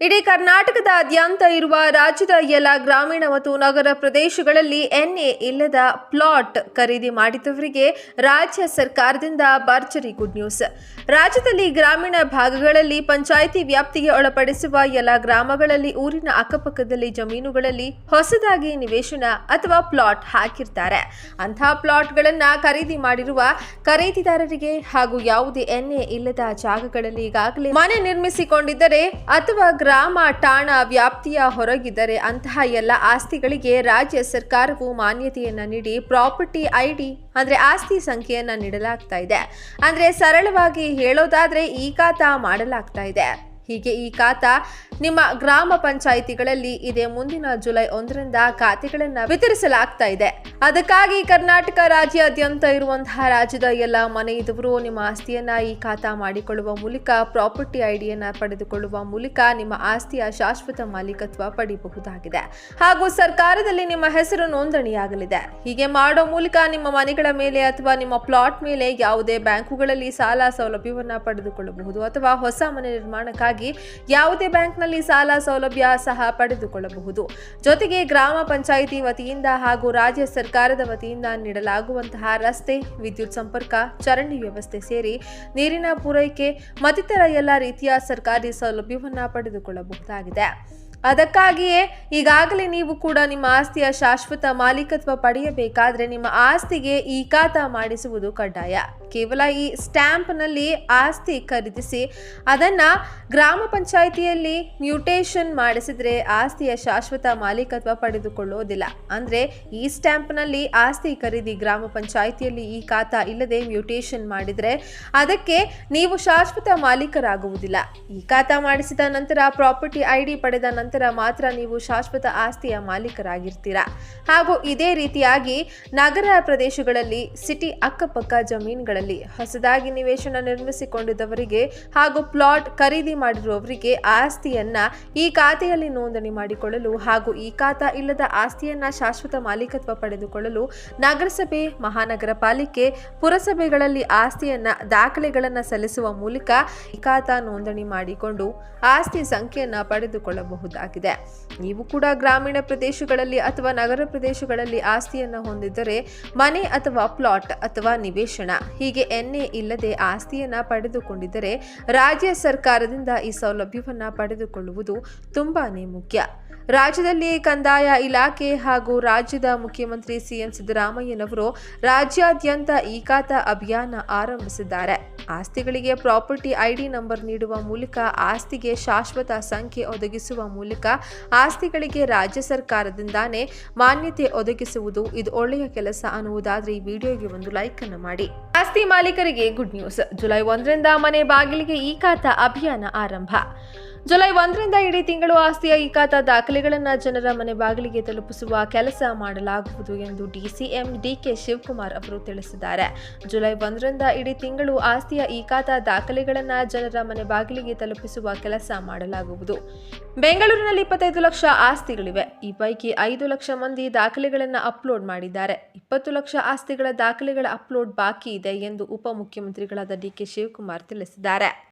ಇಡೀ ಕರ್ನಾಟಕದಾದ್ಯಂತ ಇರುವ ರಾಜ್ಯದ ಎಲ್ಲ ಗ್ರಾಮೀಣ ಮತ್ತು ನಗರ ಪ್ರದೇಶಗಳಲ್ಲಿ ಎನ್ಎ ಇಲ್ಲದ ಪ್ಲಾಟ್ ಖರೀದಿ ಮಾಡಿದವರಿಗೆ ರಾಜ್ಯ ಸರ್ಕಾರದಿಂದ ಭರ್ಜರಿ ಗುಡ್ ನ್ಯೂಸ್. ರಾಜ್ಯದಲ್ಲಿ ಗ್ರಾಮೀಣ ಭಾಗಗಳಲ್ಲಿ ಪಂಚಾಯಿತಿ ವ್ಯಾಪ್ತಿಗೆ ಒಳಪಡಿಸುವ ಎಲ್ಲ ಗ್ರಾಮಗಳಲ್ಲಿ ಊರಿನ ಅಕ್ಕಪಕ್ಕದಲ್ಲಿ ಜಮೀನುಗಳಲ್ಲಿ ಹೊಸದಾಗಿ ನಿವೇಶನ ಅಥವಾ ಪ್ಲಾಟ್ ಹಾಕಿರ್ತಾರೆ. ಅಂತಹ ಪ್ಲಾಟ್ಗಳನ್ನು ಖರೀದಿ ಮಾಡಿರುವ ಖರೀದಿದಾರರಿಗೆ ಹಾಗೂ ಯಾವುದೇ ಎನ್ಎ ಇಲ್ಲದ ಜಾಗಗಳಲ್ಲಿ ಈಗಾಗಲೇ ಮನೆ ನಿರ್ಮಿಸಿಕೊಂಡಿದ್ದರೆ ಅಥವಾ ಗ್ರಾಮ ಠಾಣ ವ್ಯಾಪ್ತಿಯ ಹೊರಗಿದ್ದರೆ ಅಂತಹ ಎಲ್ಲ ಆಸ್ತಿಗಳಿಗೆ ರಾಜ್ಯ ಸರ್ಕಾರವು ಮಾನ್ಯತೆಯನ್ನು ನೀಡಿ ಪ್ರಾಪರ್ಟಿ ಐಡಿ, ಅಂದರೆ ಆಸ್ತಿ ಸಂಖ್ಯೆಯನ್ನು ನೀಡಲಾಗ್ತಾ ಇದೆ. ಅಂದರೆ ಸರಳವಾಗಿ ಹೇಳೋದಾದರೆ ಈ ಖಾತ ಮಾಡಲಾಗ್ತಾ ಇದೆ. ಹೀಗೆ ಈ ಖಾತಾ ನಿಮ್ಮ ಗ್ರಾಮ ಪಂಚಾಯಿತಿಗಳಲ್ಲಿ ಇದೆ. ಮುಂದಿನ ಜುಲೈ ಒಂದರಿಂದ ಖಾತೆಗಳನ್ನು ವಿತರಿಸಲಾಗ್ತಾ ಇದೆ. ಅದಕ್ಕಾಗಿ ಕರ್ನಾಟಕ ರಾಜ್ಯಾದ್ಯಂತ ಇರುವಂತಹ ರಾಜ್ಯದ ಎಲ್ಲ ಮನೆಯಿದವರು, ನಿಮ್ಮ ಆಸ್ತಿಯನ್ನ ಈ ಖಾತಾ ಮಾಡಿಕೊಳ್ಳುವ ಮೂಲಕ, ಪ್ರಾಪರ್ಟಿ ಐಡಿಯನ್ನ ಪಡೆದುಕೊಳ್ಳುವ ಮೂಲಕ ನಿಮ್ಮ ಆಸ್ತಿಯ ಶಾಶ್ವತ ಮಾಲೀಕತ್ವ ಪಡೆಯಬಹುದಾಗಿದೆ ಹಾಗೂ ಸರ್ಕಾರದಲ್ಲಿ ನಿಮ್ಮ ಹೆಸರು ನೋಂದಣಿಯಾಗಲಿದೆ. ಹೀಗೆ ಮಾಡೋ ಮೂಲಕ ನಿಮ್ಮ ಮನೆಗಳ ಮೇಲೆ ಅಥವಾ ನಿಮ್ಮ ಪ್ಲಾಟ್ ಮೇಲೆ ಯಾವುದೇ ಬ್ಯಾಂಕುಗಳಲ್ಲಿ ಸಾಲ ಸೌಲಭ್ಯವನ್ನು ಪಡೆದುಕೊಳ್ಳಬಹುದು ಅಥವಾ ಹೊಸ ಮನೆ ನಿರ್ಮಾಣಕ್ಕಾಗಿ ಯಾವುದೇ ಬ್ಯಾಂಕ್ನಲ್ಲಿ ಸಾಲ ಸೌಲಭ್ಯ ಸಹ ಪಡೆದುಕೊಳ್ಳಬಹುದು. ಜೊತೆಗೆ ಗ್ರಾಮ ಪಂಚಾಯಿತಿ ವತಿಯಿಂದ ಹಾಗೂ ರಾಜ್ಯ ಸರ್ಕಾರದ ವತಿಯಿಂದ ನೀಡಲಾಗುವಂತಹ ರಸ್ತೆ ವಿದ್ಯುತ್ ಸಂಪರ್ಕ, ಚರಂಡಿ ವ್ಯವಸ್ಥೆ ಸೇರಿ ನೀರಿನ ಪೂರೈಕೆ ಮತ್ತಿತರ ಎಲ್ಲ ರೀತಿಯ ಸರ್ಕಾರಿ ಸೌಲಭ್ಯವನ್ನು ಪಡೆದುಕೊಳ್ಳಬಹುದಾಗಿದೆ. ಅದಕ್ಕಾಗಿಯೇ ಈಗಾಗಲೇ ನೀವು ಕೂಡ ನಿಮ್ಮ ಆಸ್ತಿಯ ಶಾಶ್ವತ ಮಾಲೀಕತ್ವ ಪಡೆಯಬೇಕಾದರೆ ನಿಮ್ಮ ಆಸ್ತಿಗೆ ಈ ಖಾತಾ ಮಾಡಿಸುವುದು ಕಡ್ಡಾಯ. ಕೇವಲ ಈ ಸ್ಟ್ಯಾಂಪ್ನಲ್ಲಿ ಆಸ್ತಿ ಖರೀದಿಸಿ ಅದನ್ನು ಗ್ರಾಮ ಪಂಚಾಯಿತಿಯಲ್ಲಿ ಮ್ಯೂಟೇಷನ್ ಮಾಡಿಸಿದರೆ ಆಸ್ತಿಯ ಶಾಶ್ವತ ಮಾಲೀಕತ್ವ ಪಡೆದುಕೊಳ್ಳೋದಿಲ್ಲ. ಅಂದರೆ ಈ ಸ್ಟ್ಯಾಂಪ್ನಲ್ಲಿ ಆಸ್ತಿ ಖರೀದಿ ಗ್ರಾಮ ಪಂಚಾಯಿತಿಯಲ್ಲಿ ಈ ಖಾತಾ ಇಲ್ಲದೆ ಮ್ಯೂಟೇಷನ್ ಮಾಡಿದರೆ ಅದಕ್ಕೆ ನೀವು ಶಾಶ್ವತ ಮಾಲೀಕರಾಗುವುದಿಲ್ಲ. ಈ ಖಾತಾ ಮಾಡಿಸಿದ ನಂತರ ಪ್ರಾಪರ್ಟಿ ಐಡಿ ಪಡೆದ ನಂತರ ಮಾತ್ರ ನೀವು ಶಾಶ್ವತ ಆಸ್ತಿಯ ಮಾಲೀಕರಾಗಿರ್ತೀರಾ? ಹಾಗೂ ಇದೇ ರೀತಿಯಾಗಿ ನಗರ ಪ್ರದೇಶಗಳಲ್ಲಿ ಸಿಟಿ ಅಕ್ಕಪಕ್ಕ ಜಮೀನುಗಳಲ್ಲಿ ಹೊಸದಾಗಿ ನಿವೇಶನ ನಿರ್ಮಿಸಿಕೊಂಡಿದ್ದವರಿಗೆ ಹಾಗೂ ಪ್ಲಾಟ್ ಖರೀದಿ ಮಾಡಿರುವವರಿಗೆ ಆಸ್ತಿಯನ್ನ ಈ ಖಾತೆಯಲ್ಲಿ ನೋಂದಣಿ ಮಾಡಿಕೊಳ್ಳಲು ಹಾಗೂ ಈ ಖಾತಾ ಇಲ್ಲದ ಆಸ್ತಿಯನ್ನ ಶಾಶ್ವತ ಮಾಲೀಕತ್ವ ಪಡೆದುಕೊಳ್ಳಲು ನಗರಸಭೆ, ಮಹಾನಗರ ಪಾಲಿಕೆ, ಪುರಸಭೆಗಳಲ್ಲಿ ಆಸ್ತಿಯನ್ನ ದಾಖಲೆಗಳನ್ನು ಸಲ್ಲಿಸುವ ಮೂಲಕ ಈ ಖಾತಾ ನೋಂದಣಿ ಮಾಡಿಕೊಂಡು ಆಸ್ತಿ ಸಂಖ್ಯೆಯನ್ನ ಪಡೆದುಕೊಳ್ಳಬಹುದಾಗಿದೆ. ನೀವು ಕೂಡ ಗ್ರಾಮೀಣ ಪ್ರದೇಶಗಳಲ್ಲಿ ಅಥವಾ ನಗರ ಪ್ರದೇಶಗಳಲ್ಲಿ ಆಸ್ತಿಯನ್ನು ಹೊಂದಿದ್ದರೆ ಮನೆ ಅಥವಾ ಪ್ಲಾಟ್ ಅಥವಾ ನಿವೇಶನ ಹೀಗೆ ಎನ್ಎ ಇಲ್ಲದೆ ಆಸ್ತಿಯನ್ನ ಪಡೆದುಕೊಂಡಿದ್ದರೆ ರಾಜ್ಯ ಸರ್ಕಾರದಿಂದ ಈ ಸೌಲಭ್ಯವನ್ನ ಪಡೆದುಕೊಳ್ಳುವುದು ತುಂಬಾ ಮುಖ್ಯ. ರಾಜ್ಯದಲ್ಲಿ ಕಂದಾಯ ಇಲಾಖೆ ಹಾಗೂ ರಾಜ್ಯದ ಮುಖ್ಯಮಂತ್ರಿ ಸಿಎಂ ಸಿದ್ದರಾಮಯ್ಯನವರು ರಾಜ್ಯಾದ್ಯಂತ ಈ ಖಾತ ಅಭಿಯಾನ ಆರಂಭಿಸಿದ್ದಾರೆ. ಆಸ್ತಿಗಳಿಗೆ ಪ್ರಾಪರ್ಟಿ ಐಡಿ ನಂಬರ್ ನೀಡುವ ಮೂಲಕ ಆಸ್ತಿಗೆ ಶಾಶ್ವತ ಸಂಖ್ಯೆ ಒದಗಿಸುವ ಮೂಲಕ ಆಸ್ತಿಗಳಿಗೆ ರಾಜ್ಯ ಸರ್ಕಾರದಿಂದಾನೇ ಮಾನ್ಯತೆ ಒದಗಿಸುವುದು ಇದು ಒಳ್ಳೆಯ ಕೆಲಸ ಅನ್ನುವುದಾದರೆ ಈ ವಿಡಿಯೋಗೆ ಒಂದು ಲೈಕ್ ಅನ್ನು ಮಾಡಿ. ಆಸ್ತಿ ಮಾಲೀಕರಿಗೆ ಗುಡ್ ನ್ಯೂಸ್. ಜುಲೈ ಒಂದರಿಂದ ಮನೆ ಬಾಗಿಲಿಗೆ ಈ ಖಾತ ಅಭಿಯಾನ ಆರಂಭ. ಜುಲೈ ಒಂದರಿಂದ ಇಡೀ ತಿಂಗಳು ಆಸ್ತಿಯ ಈ ಖಾತಾ ದಾಖಲೆಗಳನ್ನು ಜನರ ಮನೆ ಬಾಗಿಲಿಗೆ ತಲುಪಿಸುವ ಕೆಲಸ ಮಾಡಲಾಗುವುದು ಎಂದು ಡಿಸಿಎಂ ಡಿಕೆ ಶಿವಕುಮಾರ್ ಅವರು ತಿಳಿಸಿದ್ದಾರೆ. ಜುಲೈ ಒಂದರಿಂದ ಇಡೀ ತಿಂಗಳು ಆಸ್ತಿಯ ಈ ಖಾತಾ ದಾಖಲೆಗಳನ್ನು ಜನರ ಮನೆ ಬಾಗಿಲಿಗೆ ತಲುಪಿಸುವ ಕೆಲಸ ಮಾಡಲಾಗುವುದು. ಬೆಂಗಳೂರಿನಲ್ಲಿ ಇಪ್ಪತ್ತೈದು ಲಕ್ಷ ಆಸ್ತಿಗಳಿವೆ. ಈ ಪೈಕಿ ಐದು ಲಕ್ಷ ಮಂದಿ ದಾಖಲೆಗಳನ್ನು ಅಪ್ಲೋಡ್ ಮಾಡಿದ್ದಾರೆ. ಇಪ್ಪತ್ತು ಲಕ್ಷ ಆಸ್ತಿಗಳ ದಾಖಲೆಗಳ ಅಪ್ಲೋಡ್ ಬಾಕಿ ಇದೆ. ಎಂದು ಉಪಮುಖ್ಯಮಂತ್ರಿಗಳಾದ ಡಿಕೆ ಶಿವಕುಮಾರ್ ತಿಳಿಸಿದ್ದಾರೆ.